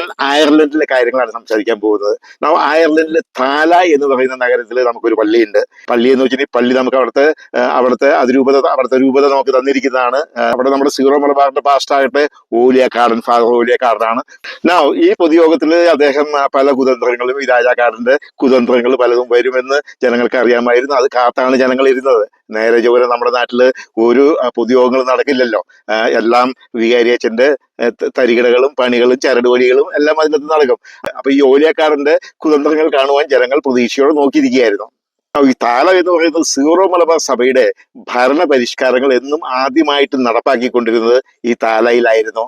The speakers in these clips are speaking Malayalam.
ഞാൻ അയർലൻഡിലെ കാര്യങ്ങളാണ് സംസാരിക്കാൻ പോകുന്നത്. നമ്മൾ അയർലൻഡിലെ താല എന്ന് പറയുന്ന നഗരത്തിൽ നമുക്കൊരു പള്ളിയുണ്ട്. പള്ളി എന്ന് വെച്ചിട്ടുണ്ടെങ്കിൽ പള്ളി നമുക്ക് അവിടുത്തെ അവിടുത്തെ അതിരൂപത അവിടുത്തെ രൂപത നമുക്ക് തന്നിരിക്കുന്നതാണ്. അവിടെ നമ്മുടെ സീറോ മലബാറിന്റെ പാസ്റ്റ് ഓലിയ ഓലിയക്കാടൻ ഫാദർ ഓലിയക്കാടനാണ് നാ ഈ പൊതുയോഗത്തിൽ അദ്ദേഹം പല കുതന്ത്രങ്ങളും ഈ രാജാക്കാടന്റെ കുതന്ത്രങ്ങൾ പലതും വരുമെന്ന് ജനങ്ങൾക്ക് അറിയാമായിരുന്നു. അത് കാത്താണ് ജനങ്ങൾ ഇരുന്നത്. നേരെ ചൊവ്വരെ നമ്മുടെ നാട്ടിൽ ഒരു പൊതുയോഗങ്ങൾ നടക്കില്ലല്ലോ. എല്ലാം വികാരി അച്ഛന്റെ തരികിടകളും പണികളും ചരടുവലികളും എല്ലാം അതിനകത്ത് നടക്കും. അപ്പൊ ഈ ഓലിയക്കാരന്റെ കുതന്ത്രങ്ങൾ കാണുവാൻ ജനങ്ങൾ പ്രതീക്ഷയോടെ നോക്കിയിരിക്കുകയായിരുന്നു. ഈ താലം എന്ന് പറയുന്നത് സീറോ മലബാർ സഭയുടെ ഭരണ പരിഷ്കാരങ്ങൾ എന്നും ആദ്യമായിട്ട് നടപ്പാക്കിക്കൊണ്ടിരുന്നത് ഈ താലയിലായിരുന്നു.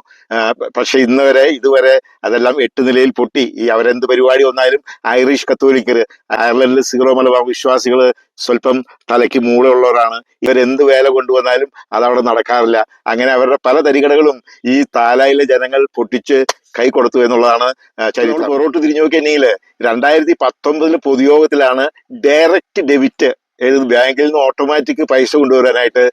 പക്ഷെ ഇന്ന് വരെ ഇതുവരെ അതെല്ലാം എട്ട് നിലയിൽ പൊട്ടി. ഈ അവരെന്ത് പരിപാടി വന്നാലും ഐറിഷ് കത്തോലിക്കർ അയർലൻഡിൽ സീറോ മലബാർ വിശ്വാസികൾ സ്വല്പം തലയ്ക്ക് മൂളുള്ളവരാണ് ഇവരെന്ത് വേല കൊണ്ടുവന്നാലും അതവിടെ നടക്കാറില്ല. അങ്ങനെ അവരുടെ പല തരികടകളും ഈ താലായിലെ ജനങ്ങൾ പൊട്ടിച്ച് കൈ കൊടുത്തു എന്നുള്ളതാണ് ചരിത്രം. പുറകോട്ട് തിരിഞ്ഞു നോക്കിയെങ്കിൽ രണ്ടായിരത്തി പത്തൊമ്പതിലെ പൊതുയോഗത്തിലാണ് ഡയറക്റ്റ് ഡെബിറ്റ് ഏത് ബാങ്കിൽ നിന്ന് ഓട്ടോമാറ്റിക് പൈസ കൊണ്ടുവരാനായിട്ട്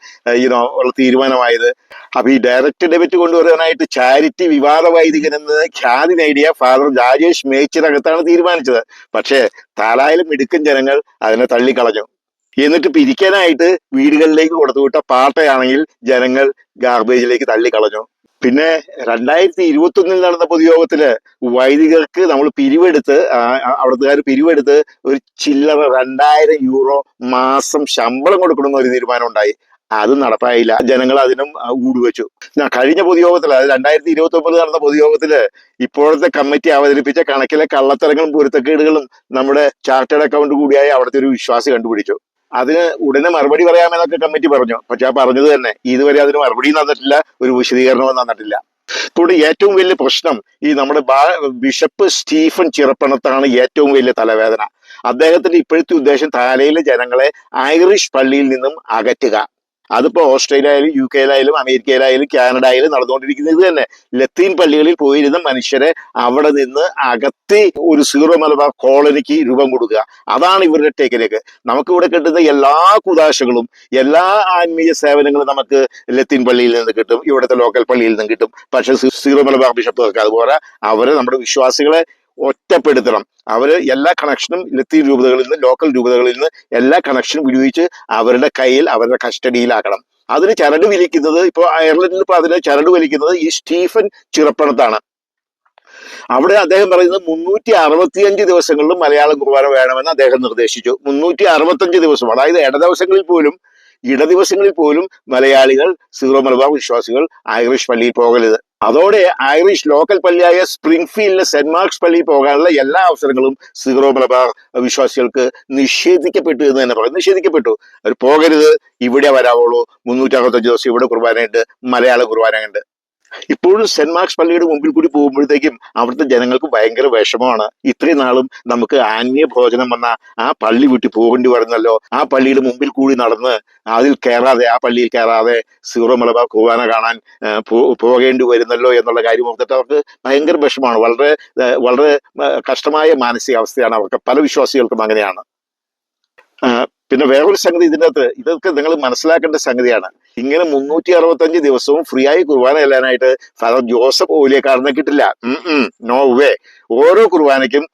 യുനോ ഉള്ള തീരുമാനമായത്. അപ്പൊ ഈ ഡയറക്റ്റ് ഡെബിറ്റ് കൊണ്ടുവരാനായിട്ട് ചാരിറ്റി വിവാദ വൈദികൻ എന്ന് ഖ്യാതി നേടിയ ഫാദർ രാജേഷ് മേച്ചിനകത്താണ് തീരുമാനിച്ചത്. പക്ഷേ താലായാലും മിടുക്കൻ ജനങ്ങൾ അതിനെ തള്ളിക്കളഞ്ഞു. എന്നിട്ട് പിരിക്കാനായിട്ട് വീടുകളിലേക്ക് കൊടുത്തുവിട്ട പാട്ടയാണെങ്കിൽ ജനങ്ങൾ ഗാർബേജിലേക്ക് തള്ളിക്കളഞ്ഞു. പിന്നെ രണ്ടായിരത്തി ഇരുപത്തി ഒന്നിൽ നടന്ന പൊതുയോഗത്തിൽ വൈദികർക്ക് നമ്മൾ പിരിവെടുത്ത് അവിടത്തുകാർ പിരിവെടുത്ത് ഒരു ചില്ലറ രണ്ടായിരം യൂറോ മാസം ശമ്പളം കൊടുക്കണമെന്ന് ഒരു തീരുമാനം ഉണ്ടായി. അത് നടപ്പായില്ല. ജനങ്ങൾ അതിനും ഊടുവെച്ചു. കഴിഞ്ഞ പൊതുയോഗത്തിൽ അത് രണ്ടായിരത്തി ഇരുപത്തി ഒമ്പത് നടന്ന പൊതുയോഗത്തിൽ ഇപ്പോഴത്തെ കമ്മിറ്റി അവതരിപ്പിച്ച കണക്കിലെ കള്ളത്തരങ്ങളും പൊരുത്തക്കേടുകളും നമ്മുടെ ചാർട്ടേഡ് അക്കൗണ്ട് കൂടിയായി അവിടുത്തെ ഒരു വിശ്വാസി കണ്ടുപിടിച്ചു. അതിന് ഉടനെ മറുപടി പറയാമെന്നൊക്കെ കമ്മിറ്റി പറഞ്ഞു. പക്ഷെ ആ പറഞ്ഞത് തന്നെ. ഇതുവരെ അതിന് മറുപടിയും തന്നിട്ടില്ല ഒരു വിശദീകരണവും തന്നിട്ടില്ല. ഇവിടെ ഏറ്റവും വലിയ പ്രശ്നം ഈ നമ്മുടെ ബിഷപ്പ് സ്റ്റീഫൻ ചിറപ്പണത്താണ് ഏറ്റവും വലിയ തലവേദന. അദ്ദേഹത്തിന്റെ ഇപ്പോഴത്തെ ഉദ്ദേശം താലയിലെ ജനങ്ങളെ ഐറിഷ് പള്ളിയിൽ നിന്നും അകറ്റുക. അതിപ്പോ ഓസ്ട്രേലിയയിലും യു കെയിലായാലും അമേരിക്കയിലായാലും കാനഡയിലും നടന്നുകൊണ്ടിരിക്കുന്നത് തന്നെ. ലത്തീൻ പള്ളികളിൽ പോയിരുന്ന മനുഷ്യരെ അവിടെ നിന്ന് അകത്തി ഒരു സീറോ മലബാർ കോളനിക്ക് രൂപം കൊടുക്കുക. അതാണ് ഇവരുടെ ടേക്കിലേക്ക് നമുക്ക് ഇവിടെ കിട്ടുന്ന എല്ലാ കുതാശകളും എല്ലാ ആത്മീയ സേവനങ്ങളും നമുക്ക് ലത്തീൻ പള്ളിയിൽ നിന്ന് കിട്ടും ഇവിടുത്തെ ലോക്കൽ പള്ളിയിൽ നിന്ന് കിട്ടും. പക്ഷെ സീറോ മലബാർ ബിഷപ്പ് അതുപോലെ അവരെ നമ്മുടെ വിശ്വാസികളെ ഒറ്റപ്പെടുത്തണം. അവർ എല്ലാ കണക്ഷനും ലത്തീൻ രൂപതകളിൽ നിന്ന് ലോക്കൽ രൂപതകളിൽ നിന്ന് എല്ലാ കണക്ഷനും വിനിയോഗിച്ച് അവരുടെ കയ്യിൽ അവരുടെ കസ്റ്റഡിയിലാക്കണം. അതിന് ചരട് വലിക്കുന്നത് ഇപ്പോൾ അയർലൻഡിൽ ഇപ്പോൾ അതിന് ചരട് വലിക്കുന്നത് ഈ സ്റ്റീഫൻ ചിറപ്പണത്താണ്. അവിടെ അദ്ദേഹം പറയുന്നത് മുന്നൂറ്റി അറുപത്തിയഞ്ച് ദിവസങ്ങളിലും മലയാളം കുർബാന വേണമെന്ന് അദ്ദേഹം നിർദ്ദേശിച്ചു. മുന്നൂറ്റി അറുപത്തഞ്ച് ദിവസം അതായത് ഇടദിവസങ്ങളിൽ പോലും ഇടദിവസങ്ങളിൽ പോലും മലയാളികൾ സീറോ മലബാർ വിശ്വാസികൾ ഐറിഷ് പള്ളിയിൽ പോകരുത്. അതോടെ ഐറിഷ് ലോക്കൽ പള്ളിയായ സ്പ്രിംഗ്ഫീൽഡിലെ സെന്റ് മാർക്സ് പള്ളിയിൽ പോകാനുള്ള എല്ലാ അവസരങ്ങളും സീറോ മലബാർ വിശ്വാസികൾക്ക് നിഷേധിക്കപ്പെട്ടു എന്ന് തന്നെ പറയും. നിഷേധിക്കപ്പെട്ടു. അവർ പോകരുത്. ഇവിടെ വരാവുള്ളൂ. മുന്നൂറ്റി അറുപത്തഞ്ച് ദിവസം ഇവിടെ കുർബാനയുണ്ട്. മലയാള കുർബാനയുണ്ട്. ഇപ്പോഴും സെന്റ് മാർക്സ് പള്ളിയുടെ മുമ്പിൽ കൂടി പോകുമ്പോഴത്തേക്കും അവിടുത്തെ ജനങ്ങൾക്ക് ഭയങ്കര വിഷമമാണ്. ഇത്രയും നാളും നമുക്ക് ആത്മീയ ഭോജനം വന്ന ആ പള്ളി വിട്ടു പോകേണ്ടി വരുന്നല്ലോ. ആ പള്ളിയുടെ മുമ്പിൽ കൂടി നടന്ന് അതിൽ കയറാതെ ആ പള്ളിയിൽ കയറാതെ സീറോ മലബാർ കുർബാന കാണാൻ പോകേണ്ടി വരുന്നല്ലോ എന്നുള്ള കാര്യം ഓർത്തിട്ട് അവർക്ക് ഭയങ്കര വിഷമമാണ്. വളരെ വളരെ കഷ്ടമായ മാനസികാവസ്ഥയാണ് അവർക്ക്. പല വിശ്വാസികൾക്കും അങ്ങനെയാണ്. പിന്നെ വേറൊരു സംഗതി ഇതിന്റെ അകത്ത് ഇതൊക്കെ നിങ്ങൾ മനസ്സിലാക്കേണ്ട സംഗതിയാണ്. ഇങ്ങനെ മുന്നൂറ്റി അറുപത്തഞ്ച് ദിവസവും ഫ്രീ ആയി കുർബാന ചെല്ലാനായിട്ട് ഫാദർ ജോസഫ് ഓലിയക്കാരനെ കിട്ടില്ല. നോ വേ ഓരോ കുർബാനയ്ക്കും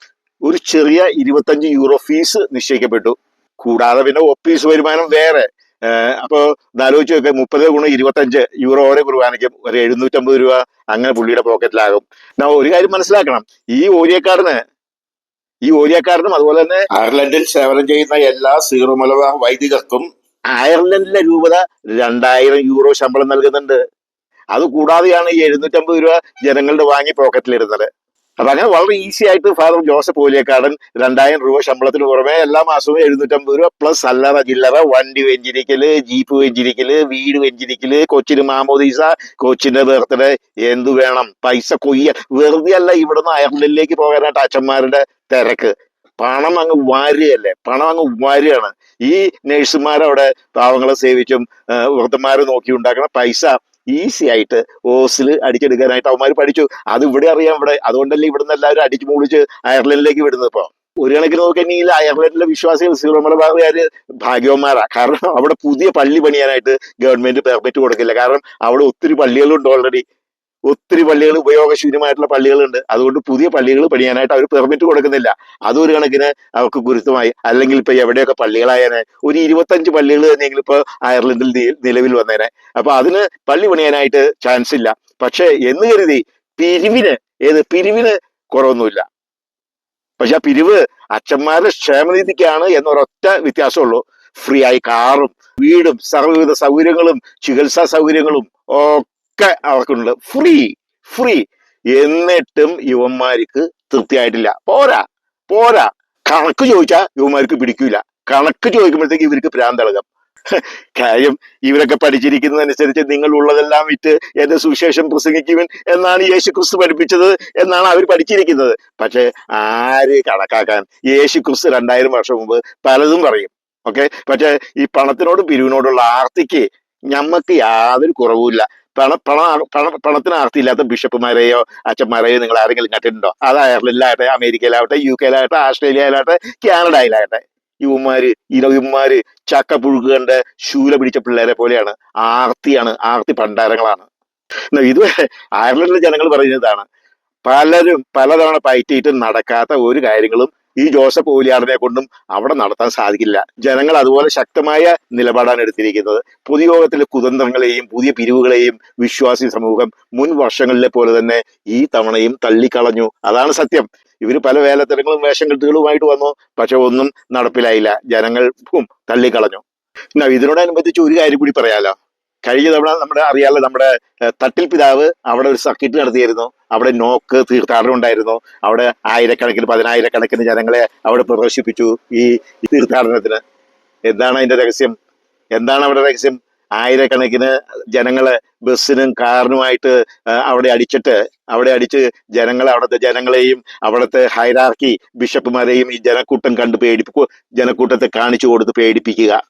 ഒരു ചെറിയ ഇരുപത്തഞ്ച് യൂറോ ഫീസ് നിശ്ചയിക്കപ്പെട്ടു. കൂടാതെ പിന്നെ ഒഫീസ് വരുമാനം വേറെ. അപ്പോൾ അപ്പോ ആലോചിച്ച് നോക്കുക മുപ്പത് ഗുണം ഇരുപത്തഞ്ച് യൂറോ ഓരോ കുർബാനയ്ക്കും ഒരു എഴുന്നൂറ്റമ്പത് രൂപ അങ്ങനെ പുള്ളിയുടെ പോക്കറ്റിലാകും എന്നാ ഒരു കാര്യം മനസ്സിലാക്കണം. ഈ ഓരിയക്കാരന് ഈ ഓരിയക്കാരനും അതുപോലെ തന്നെ അയർലൻഡിൽ സേവനം ചെയ്യുന്ന എല്ലാ സീറോ മലബാർ വൈദികർക്കും അയർലൻഡിലെ രൂപത രണ്ടായിരം യൂറോ ശമ്പളം നൽകുന്നുണ്ട്. അത് കൂടാതെയാണ് ഈ എഴുന്നൂറ്റമ്പത് രൂപ ജനങ്ങളുടെ വാങ്ങി പോക്കറ്റിലിരുന്നത്. അപ്പൊ അങ്ങനെ വളരെ ഈസി ആയിട്ട് ഫാദർ ജോസഫ് ഓലിയക്കാടൻ രണ്ടായിരം രൂപ ശമ്പളത്തിന് പുറമെ എല്ലാ മാസവും എഴുന്നൂറ്റമ്പത് രൂപ പ്ലസ് അല്ലറ ചില്ലറ വണ്ടി വെഞ്ചിരിക്കൽ ജീപ്പ് വെഞ്ചിരിക്കൽ വീട് വെഞ്ചിരിക്കൽ കൊച്ചിന് മാമോദീസ കൊച്ചിന്റെ ബർത്ത്ഡേ എന്തു വേണം? പൈസ കൊയ്യ. വെറുതെ അല്ല ഇവിടുന്ന് അയർലൻഡിലേക്ക് പോകാനായിട്ട് അച്ഛന്മാരുടെ തിരക്ക്. പണം അങ്ങ് വാരിയല്ലേ? പണം അങ്ങ് വാരിയാണ്. ഈ നഴ്സുമാരവിടെ പാവങ്ങളെ ആ, വൃദ്ധന്മാരെ നോക്കി ഉണ്ടാക്കുന്ന പൈസ ഈസി ആയിട്ട് ഓസിൽ അടിച്ചെടുക്കാനായിട്ട് അവന്മാർ പഠിച്ചു. അത് ഇവിടെ അറിയാം ഇവിടെ. അതുകൊണ്ടല്ലേ ഇവിടുന്ന് എല്ലാവരും അടിച്ചു മൂളിച്ച് അയർലൻഡിലേക്ക് വിടുന്നത് ഇപ്പൊ. ഒരു കണക്കിന് നോക്കുകയാണെങ്കിൽ അയർലൻഡിലെ വിശ്വാസികൾ സീറോ മലബാറുകാര് ഭാഗ്യവന്മാരാ. കാരണം അവിടെ പുതിയ പള്ളി പണിയാനായിട്ട് ഗവൺമെന്റ് പെർമിറ്റ് കൊടുക്കില്ല. കാരണം അവിടെ ഒത്തിരി പള്ളികളുണ്ട് ഓൾറെഡി ഒത്തിരി പള്ളികൾ ഉപയോഗശൂന്യമായിട്ടുള്ള പള്ളികളുണ്ട്. അതുകൊണ്ട് പുതിയ പള്ളികൾ പണിയാനായിട്ട് അവർ പെർമിറ്റ് കൊടുക്കുന്നില്ല. അതൊരു കണക്കിന് അവർക്ക് ഗുരുത്വമായി അല്ലെങ്കിൽ ഇപ്പൊ എവിടെയൊക്കെ പള്ളികളായേനെ ഒരു ഇരുപത്തഞ്ച് പള്ളികൾ തന്നെയെങ്കിലും ഇപ്പൊ അയർലൻഡിൽ നിലവിൽ വന്നേനെ. അപ്പൊ അതിന് പള്ളി പണിയാനായിട്ട് ചാൻസ് ഇല്ല. പക്ഷെ എന്ന് കരുതി പിരിവിന് ഏത് പിരിവിന് കുറവൊന്നുമില്ല. പക്ഷെ ആ പിരിവ് അച്ഛന്മാരുടെ ക്ഷേമനിധിക്കാണ് എന്നൊരൊറ്റ വ്യത്യാസമുള്ളൂ. ഫ്രീ ആയി കാറും വീടും സർവവിധ സൗകര്യങ്ങളും ചികിത്സാ സൗകര്യങ്ങളും അവർക്കുണ്ട്. ഫ്രീ ഫ്രീ എന്നിട്ടും യുവന്മാർക്ക് തൃപ്തിയായിട്ടില്ല. പോരാ പോരാ. കണക്ക് ചോദിച്ചാൽ യുവന്മാർക്ക് പിടിക്കൂല. കണക്ക് ചോദിക്കുമ്പോഴത്തേക്ക് ഇവർക്ക് പ്രാന്തളകം കാര്യം ഇവരൊക്കെ പഠിച്ചിരിക്കുന്നതനുസരിച്ച് നിങ്ങൾ ഉള്ളതെല്ലാം വിറ്റ് എന്റെ സുവിശേഷം പ്രസംഗിക്കുവിൻ എന്നാണ് യേശു ക്രിസ്തു പഠിപ്പിച്ചത് എന്നാണ് അവർ പഠിച്ചിരിക്കുന്നത്. പക്ഷെ ആര് കണക്കാക്കാൻ? യേശു ക്രിസ്തു രണ്ടായിരം വർഷം മുമ്പ് പലതും പറയും. ഓക്കെ പക്ഷെ ഈ പണത്തിനോടും പിരിവിനോടുള്ള ആർത്തിക്ക് ഞമ്മക്ക് യാതൊരു കുറവുമില്ല. പണ പണ പണ പണത്തിന് ആർത്തിയില്ലാത്ത ബിഷപ്പുമാരെയോ അച്ഛന്മാരെയോ നിങ്ങൾ ആരെങ്കിലും കണ്ടിട്ടുണ്ടോ? അത് അയർലൻഡിലാകട്ടെ അമേരിക്കയിലാവട്ടെ യു കെയിലാകട്ടെ ആസ്ട്രേലിയയിലാകട്ടെ കാനഡയിലാകട്ടെ. ഇവന്മാര് ചക്ക പുഴുക്ക് കണ്ട് ശൂല പിടിച്ച പിള്ളേരെ പോലെയാണ്. ആർത്തിയാണ് ആർത്തി ഭണ്ഡാരങ്ങളാണ്. ഇത് അയർലൻഡിലെ ജനങ്ങൾ പറയുന്നതാണ് പലരും പലതവണ പയറ്റിയിട്ട് നടക്കാത്ത ഒരു കാര്യങ്ങളും ഈ ജോസഫ് ഓലിയാറിനെ കൊണ്ടും അവിടെ നടത്താൻ സാധിക്കില്ല. ജനങ്ങൾ അതുപോലെ ശക്തമായ നിലപാടാണ് എടുത്തിരിക്കുന്നത്. പൊതുയോഗത്തിലെ കുതന്ത്രങ്ങളെയും പുതിയ പിരിവുകളെയും വിശ്വാസി സമൂഹം മുൻ വർഷങ്ങളിലെ പോലെ തന്നെ ഈ തവണയും തള്ളിക്കളഞ്ഞു. അതാണ് സത്യം. ഇവർ പല വേലത്തരങ്ങളും വേഷം കെട്ടുകളുമായിട്ട് വന്നു. പക്ഷെ ഒന്നും നടപ്പിലായില്ല. ജനങ്ങൾ തള്ളിക്കളഞ്ഞു. ഇതിനോടനുബന്ധിച്ച് ഒരു കാര്യം കൂടി പറയാലോ. കഴിഞ്ഞ തവണ നമ്മുടെ അറിയാലോ നമ്മുടെ തട്ടിൽ പിതാവ് അവിടെ ഒരു സർക്കിട്ട് നടത്തിയിരുന്നു. അവിടെ നോക്ക് തീർത്ഥാടനം ഉണ്ടായിരുന്നു അവിടെ ആയിരക്കണക്കിന് പതിനായിരക്കണക്കിന് ജനങ്ങളെ അവിടെ പ്രദർശിപ്പിച്ചു ഈ തീർത്ഥാടനത്തിന്. എന്താണ് അതിന്റെ രഹസ്യം? എന്താണ് അവിടെ രഹസ്യം? ആയിരക്കണക്കിന് ജനങ്ങളെ ബസ്സിനും കാറിനുമായിട്ട് അവിടെ അടിച്ചിട്ട് അവിടെ അടിച്ച് ജനങ്ങളെ അവിടുത്തെ ജനങ്ങളെയും അവിടുത്തെ ഹൈറാർക്കി ബിഷപ്പുമാരെയും ഈ ജനക്കൂട്ടം കണ്ട് പേടിപ്പിക്കുക ജനക്കൂട്ടത്തെ കാണിച്ചു കൊടുത്ത് പേടിപ്പിക്കുക.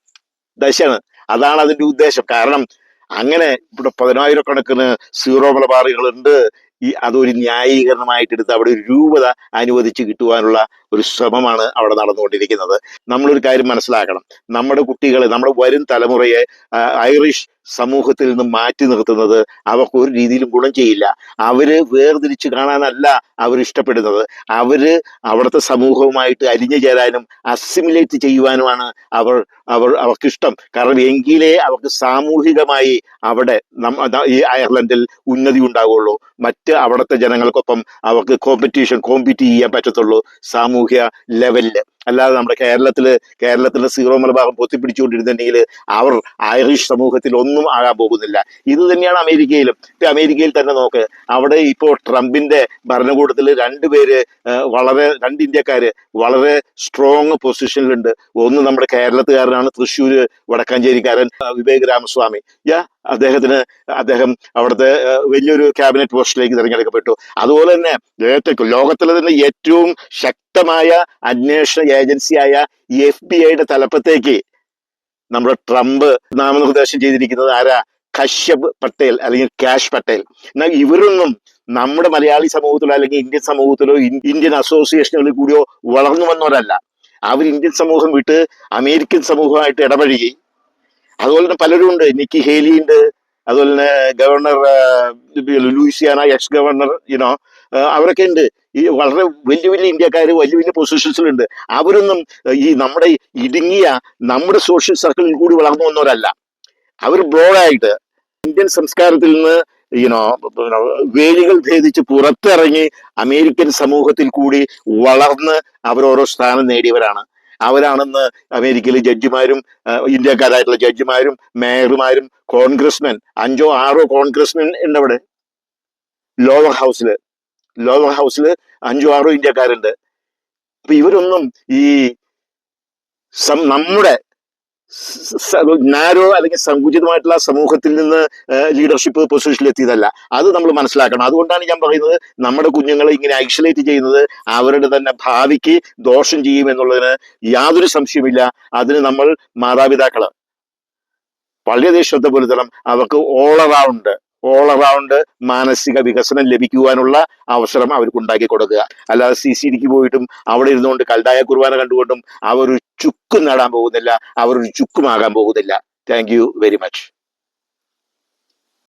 ദശാണ് അതാണ് അതിന്റെ ഉദ്ദേശം. കാരണം അങ്ങനെ ഇവിടെ പതിനായിരക്കണക്കിന് സീറോ മലബാറുകളുണ്ട്. ഈ അതൊരു ന്യായീകരണമായിട്ട് എടുത്ത് അവിടെ ഒരു രൂപത അനുവദിച്ച് കിട്ടുവാനുള്ള ഒരു ശ്രമമാണ് അവിടെ നടന്നുകൊണ്ടിരിക്കുന്നത്. നമ്മളൊരു കാര്യം മനസ്സിലാക്കണം. നമ്മുടെ കുട്ടികളെ നമ്മുടെ വരും തലമുറയെ ഐറിഷ് സമൂഹത്തിൽ നിന്ന് മാറ്റി നിർത്തുന്നത് അവർക്ക് ഒരു രീതിയിലും ഗുണം ചെയ്യില്ല. അവർ വേർതിരിച്ച് കാണാനല്ല അവർ ഇഷ്ടപ്പെടുന്നത്. അവർ അവിടുത്തെ സമൂഹവുമായിട്ട് അലിഞ്ഞു ചേരാനും അസിമുലേറ്റ് ചെയ്യുവാനുമാണ് അവർ അവർ അവർക്കിഷ്ടം. കാരണം എങ്കിലേ അവർക്ക് സാമൂഹികമായി അവിടെ ഈ അയർലൻഡിൽ ഉന്നതി ഉണ്ടാവുള്ളൂ. മറ്റ് അവിടുത്തെ ജനങ്ങൾക്കൊപ്പം അവർക്ക് കോമ്പറ്റീഷൻ കോമ്പീറ്റ് ചെയ്യാൻ പറ്റത്തുള്ളൂ സാമൂഹ്യ ലെവലിൽ അല്ലാതെ നമ്മുടെ കേരളത്തിൽ കേരളത്തിലെ സീറോ മലബാറും പൊത്തിപ്പിടിച്ചുകൊണ്ടിരുന്നുണ്ടെങ്കിൽ അവർ ഐറിഷ് സമൂഹത്തിൽ ഒന്നും ആകാൻ പോകുന്നില്ല. ഇത് തന്നെയാണ് അമേരിക്കയിലും. ഇപ്പൊ അമേരിക്കയിൽ തന്നെ നോക്ക് അവിടെ ഇപ്പോൾ ട്രംപിന്റെ ഭരണകൂടത്തിൽ രണ്ടുപേര് വളരെ രണ്ട് ഇന്ത്യക്കാര് വളരെ സ്ട്രോങ് പൊസിഷനിലുണ്ട് ഒന്ന് നമ്മുടെ കേരളത്തുകാരനാണ് തൃശ്ശൂര് വടക്കാഞ്ചേരിക്കാരൻ വിവേക് രാമസ്വാമി. യാ അദ്ദേഹത്തിന് അദ്ദേഹം അവിടുത്തെ വലിയൊരു ക്യാബിനറ്റ് പോസ്റ്റിലേക്ക് തിരഞ്ഞെടുക്കപ്പെട്ടു. അതുപോലെ തന്നെ ലോകത്തിലെ തന്നെ ഏറ്റവും ശക്തമായ അന്വേഷണ ഏജൻസിയായ എഫ് ബി ഐയുടെ തലപ്പത്തേക്ക് നമ്മുടെ ട്രംപ് നാമനിർദ്ദേശം ചെയ്തിരിക്കുന്നത് ആരാ? കശ്യപ് പട്ടേൽ അല്ലെങ്കിൽ കാഷ് പട്ടേൽ. എന്നാൽ ഇവരൊന്നും നമ്മുടെ മലയാളി സമൂഹത്തിലോ അല്ലെങ്കിൽ ഇന്ത്യൻ സമൂഹത്തിലോ ഇന്ത്യൻ അസോസിയേഷനുകളിൽ കൂടിയോ വളർന്നു വന്നവരല്ല. അവർ ഇന്ത്യൻ സമൂഹം വിട്ട് അമേരിക്കൻ സമൂഹമായിട്ട് ഇടപഴകി. അതുപോലെ തന്നെ പലരും ഉണ്ട്. നിക്കി ഹേലി ഉണ്ട് അതുപോലെ തന്നെ governor Louisiana ex governor you know അവരൊക്കെ ഉണ്ട്. ഈ വളരെ വലിയ വലിയ ഇന്ത്യക്കാർ വലിയ വലിയ പൊസിഷൻസിലുണ്ട് അവരൊന്നും ഈ നമ്മുടെ ഇടുങ്ങിയ നമ്മുടെ സോഷ്യൽ സർക്കിളിൽ കൂടി വളർന്നു വന്നവരല്ല. അവർ ബ്രോഡായിട്ട് ഇന്ത്യൻ സംസ്കാരത്തിൽ നിന്ന് യുനോ വേലികൾ ഭേദിച്ച് പുറത്തിറങ്ങി അമേരിക്കൻ സമൂഹത്തിൽ കൂടി വളർന്ന് അവരോരോ സ്ഥാനം നേടിയവരാണ്. അവരാണെന്ന് അമേരിക്കയിലെ ജഡ്ജിമാരും ഇന്ത്യക്കാരായിട്ടുള്ള ജഡ്ജിമാരും മേയർമാരും കോൺഗ്രസ്മെൻ അഞ്ചോ ആറോ കോൺഗ്രസ്മെൻ ഉണ്ട് അവിടെ ലോവർ ഹൗസിൽ ലോവർ ഹൗസിൽ അഞ്ചോ ആറോ ഇന്ത്യക്കാരുണ്ട്. അപ്പൊ ഇവരൊന്നും ഈ നമ്മുടെ നാരോ അല്ലെങ്കിൽ സങ്കുചിതമായിട്ടുള്ള സമൂഹത്തിൽ നിന്ന് ലീഡർഷിപ്പ് പൊസിഷനിൽ എത്തിയതല്ല. അത് നമ്മൾ മനസ്സിലാക്കണം. അതുകൊണ്ടാണ് ഞാൻ പറയുന്നത് നമ്മുടെ കുഞ്ഞുങ്ങളെ ഇങ്ങനെ ഐസൊലേറ്റ് ചെയ്യുന്നത് അവരുടെ തന്നെ ഭാവിക്ക് ദോഷം ചെയ്യും എന്നുള്ളതിന് യാതൊരു സംശയമില്ല അതിന് നമ്മൾ മാതാപിതാക്കൾ. ദേശത്തെ പോലെ തരം അവർക്ക് ഓൾ അറൗണ്ട് ഓൾ അറൗണ്ട് മാനസിക വികസനം ലഭിക്കുവാനുള്ള അവസരം അവർക്ക് ഉണ്ടാക്കി കൊടുക്കുക. അല്ലാതെ സി സി ഡിക്ക് പോയിട്ടും അവിടെ ഇരുന്നുകൊണ്ട് കൽതായ കുർബാന കണ്ടുകൊണ്ടും അവർ ഒരു ചുക്കും നേടാൻ പോകുന്നില്ല അവർ ഒരു ചുക്കുമാകാൻ പോകുന്നില്ല. Thank you very much